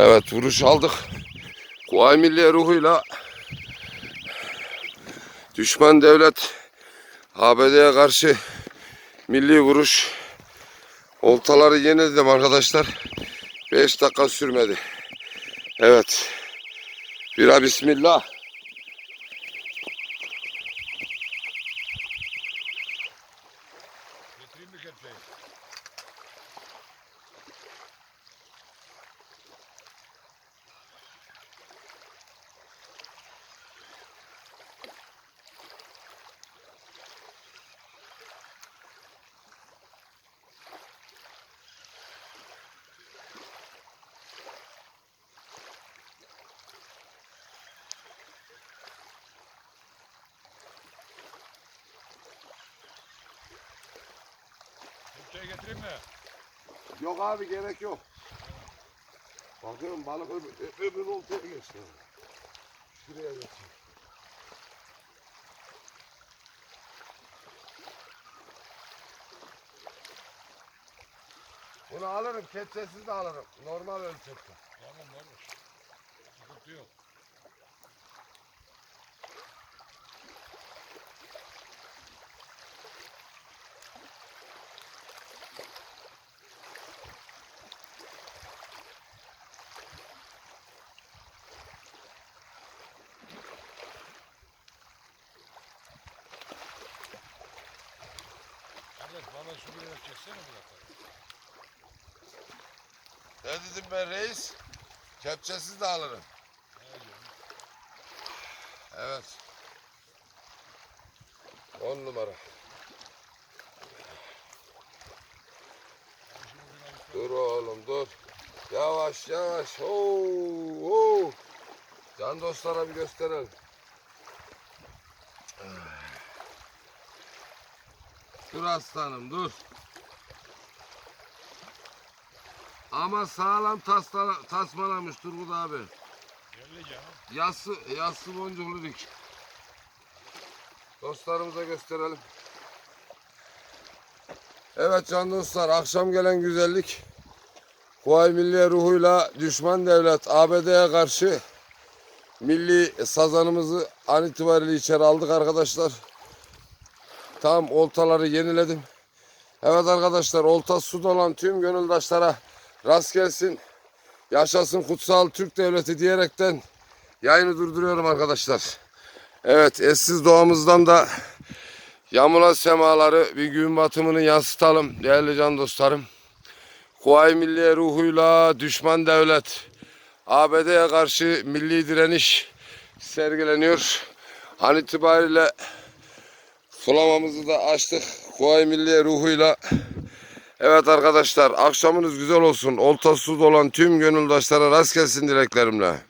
Evet vuruş aldık. Kuvayi Milliye ruhuyla düşman devlet ABD'ye karşı milli vuruş oltaları yenildim arkadaşlar. 5 dakika sürmedi. Evet. Bira bismillah. Kepçeyi getireyim mi? Yok abi gerek yok. Bakıyorum balık öbür, öbür oltaya geçti. Şuraya geçiyor. Bunu alırım, kepçesiz de alırım. Normal ölçekte. Tamam var. Sıkıntı yok. Bana şu yere çeksene dakika. Ne dedim ben reis? Kepçesiz de alırım. Evet. On numara. Dur oğlum dur. Yavaş yavaş. Oo, oo. Can dostlara bir gösterelim. Dur aslanım dur. Ama sağlam tasla, tasmalamış Turgut abi. Canım. Yassı, yassı boncuklu dik. Dostlarımıza gösterelim. Evet can dostlar akşam gelen güzellik Kuvayi Milliye ruhuyla düşman devlet ABD'ye karşı milli sazanımızı an itibariyle içeri aldık arkadaşlar. Tam oltaları yeniledim. Evet arkadaşlar olta su olan tüm gönüldaşlara rast gelsin. Yaşasın kutsal Türk devleti diyerekten Yayını durduruyorum arkadaşlar. Evet eşsiz doğamızdan da yağmurla semaları bir gün batımını yansıtalım değerli can dostlarım. Kuvayi Milliye ruhuyla düşman devlet ABD'ye karşı milli direniş sergileniyor. An itibariyle sulamamızı da açtık. Kuvayi Milliye ruhuyla Evet arkadaşlar akşamınız güzel olsun. Olta su dolan tüm gönüldaşlara rast gelsin dileklerimle.